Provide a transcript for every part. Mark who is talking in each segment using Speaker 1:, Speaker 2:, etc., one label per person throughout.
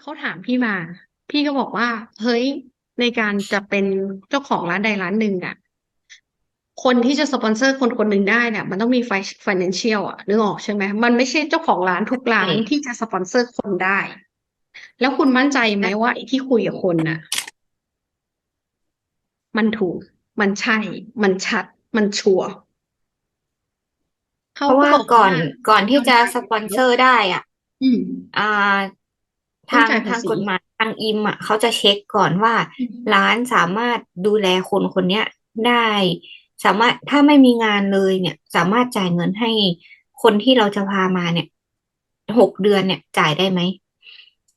Speaker 1: เขาถามพี่มา พี่ก็บอกว่า เฮ้ย ในการจะเป็นเจ้าของร้านใดร้านหนึ่งอะคนที่จะสปอนเซอร์คนคนหนึ่งได้เนี่ยมันต้องมีไฟ financial อะนึกออกใช่ไหมมันไม่ใช่เจ้าของร้านทุกร้าน
Speaker 2: ใช่
Speaker 1: ที่จะสปอนเซอร์คนได้ แล้วคุณมั่นใจไหมว่าไอ้ที่คุยกับคนน่ะ มันถูก มันใช่ มันชัด มันชัวร์
Speaker 2: เพ
Speaker 1: เขา
Speaker 2: ราะ
Speaker 1: ก็
Speaker 2: ว่า
Speaker 1: บอก
Speaker 2: ก่อน
Speaker 1: ว่า
Speaker 2: ก่อนที่
Speaker 1: มัน
Speaker 2: จะ
Speaker 1: ได้
Speaker 2: สปอนเซอร์ได้อะ
Speaker 1: อืม
Speaker 2: อ่า
Speaker 1: ต้อง
Speaker 2: ทาง
Speaker 1: จ่ายภา
Speaker 2: ทาง
Speaker 1: ษี
Speaker 2: กฎหมายทางอิมอะเขาจะเช็คก่อนว่า
Speaker 1: อืม
Speaker 2: ร้านสามารถดูแลคนคนเนี้ยได้ สามารถถ้าไม่มีงานเลยเนี่ย สามารถจ่ายเงินให้คนที่เราจะพามาเนี่ยหกเดือนเนี่ยจ่ายได้ไหม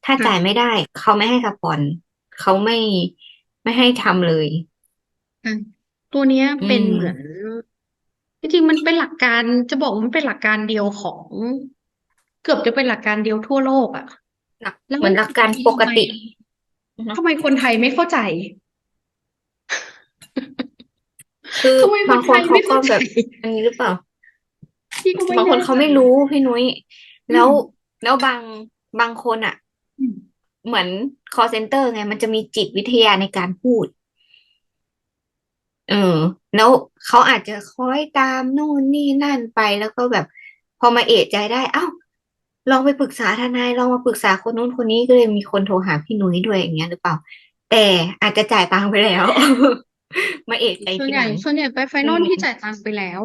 Speaker 2: ถ้า
Speaker 1: ค่ะ
Speaker 2: จ่ายไม่ได้เขาไม่ให้สปอนเขาไม่ไม่ให้ทำเลย
Speaker 1: อะตัวเนี้ย
Speaker 2: อื
Speaker 1: เป็น
Speaker 2: ม
Speaker 1: เหมือนจริงๆมันเป็นหลักการจะบอกว่ามันเป็นหลักการเดียวของ เกือบจะเป็นหลักการเดียวทั่วโลกอะ
Speaker 2: หลัก
Speaker 1: แล้ว
Speaker 2: เหมือนหลักการปกติ
Speaker 1: ทำไมทำไมคนไทยไม่เข้าใจ
Speaker 2: คือ
Speaker 1: ทำไมค
Speaker 2: บานง
Speaker 1: ไท
Speaker 2: คน
Speaker 1: ย
Speaker 2: เขา
Speaker 1: ไม่
Speaker 2: ก็
Speaker 1: เข้าใจ
Speaker 2: แบบ อันนี้หรือเปล่า
Speaker 1: พี่ก็ไม่
Speaker 2: บางคน
Speaker 1: แน่
Speaker 2: เขา
Speaker 1: ใจ
Speaker 2: ไม่รู้พี่นุ้ย
Speaker 1: อื
Speaker 2: แล้ว
Speaker 1: ม
Speaker 2: แล้วบางบางคนอะ
Speaker 1: อืม
Speaker 2: เหมือน call center ไง มันจะมีจิตวิทยาในการพูด เออ แล้วเขาอาจจะคล้อยตามนู่นนี่นั่นไปแล้วก็แบบ พอมาเอะใจได้ เอ้า ลองไปปรึกษาทนายลองมาปรึกษาคนนู้นคนนี้ก็เลยมีคนโทรหาพี่นุ้ยด้วยอย่างเงี้ยหรือเปล่า แต่อาจจะจ่ายตังค์ไปแล้ว มาเอะใจ
Speaker 1: ส่วน
Speaker 2: ที
Speaker 1: ให
Speaker 2: ห
Speaker 1: ญ่
Speaker 2: ลัง
Speaker 1: ส่วนใหญ่ไปไฟ
Speaker 2: อื
Speaker 1: นอล
Speaker 2: ม
Speaker 1: ที่จ่ายตังค์ไปแล้ว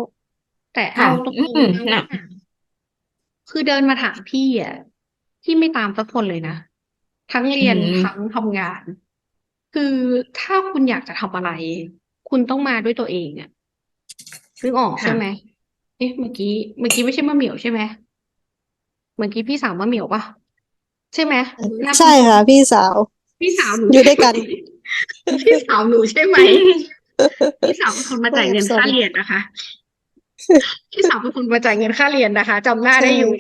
Speaker 1: แต่
Speaker 2: ค่ะ
Speaker 1: เอาตร
Speaker 2: อื
Speaker 1: ง
Speaker 2: ม
Speaker 1: ๆนะ
Speaker 2: น่ะ
Speaker 1: ว่าคือเดินมาถามพี่อะพี่ไม่ตามสักคนเลยนะ ทั้ง
Speaker 2: อื
Speaker 1: เรียน
Speaker 2: ม
Speaker 1: ทั้งทำงาน คือถ้าคุณอยากจะทำอะไร คุณต้องมาด้วยตัวเองอะนึกออกใช่
Speaker 2: ค่ะ
Speaker 1: ไหมเอ๊ะเมื่อกี้ เมื่อกี้ไม่ใช่มะเหมี่ยวใช่ไหม เมื่อกี้พี่สาวมะเหมี่ยวปะใช่ไหมหน้า
Speaker 3: ใช่ค่ะ พี่สาว
Speaker 1: พี่สาวหนู
Speaker 3: อยู่ด้วยกัน
Speaker 1: พี่สาวหนูใช่ไหมพี่สาวเป็นคนมาจ่ายเงินค่าเรียนนะคะ พี่สาวเป็นคนมาจ่ายเงินค่าเรียนนะคะจำหน้าได้อยู่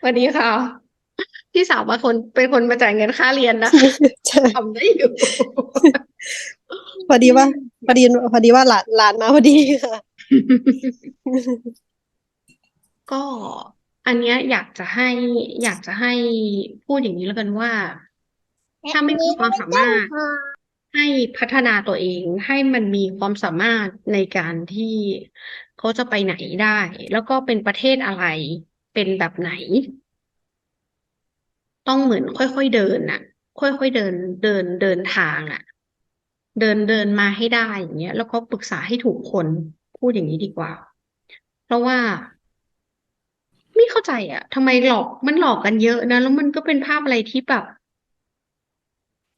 Speaker 1: สวัสดีค่ะพี่สาวเป็นคนเป็นคนมาจ่ายเงินค่าเรียนนะคะ
Speaker 3: ใช่
Speaker 1: จำได้อยู่
Speaker 3: พอดีว่าพอดีพอดีว่าหลานหลานมาพอดีค่ะ
Speaker 1: ก็ อันเนี้ยอยากจะให้อยากจะให้พูดอย่างนี้แล้วกันว่า ถ้าไม่มีความสามารถ ให้พัฒนาตัวเองให้มันมีความสามารถในการที่เขาจะไปไหนได้ แล้วก็เป็นประเทศอะไร เป็นแบบไหน ต้องเหมือนค่อยๆเดินน่ะ ค่อยๆเดินเดินเดินทางอะ เดินเดินมาให้ได้อย่างเงี้ย แล้วก็ปรึกษาให้ถูกคนพูดอย่างนี้ดีกว่า เพราะว่าไม่ เข้าใจอะทำไมหลอกมันหลอกกันเยอะนะ แล้วมันก็เป็นภาพอะไรที่แบบ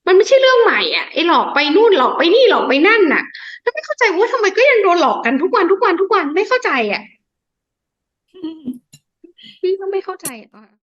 Speaker 1: มันไม่ใช่เรื่องใหม่อะไอ้หลอกไปนู่นหลอกไปนี่หลอกไปนั่นน่ะ แล้วไม่เข้าใจว่าทำไมก็ยังโดนหลอกกันทุกวันทุกวันทุกวันไม่เข้าใจอะพี่ก็ไม่เข้าใจอะ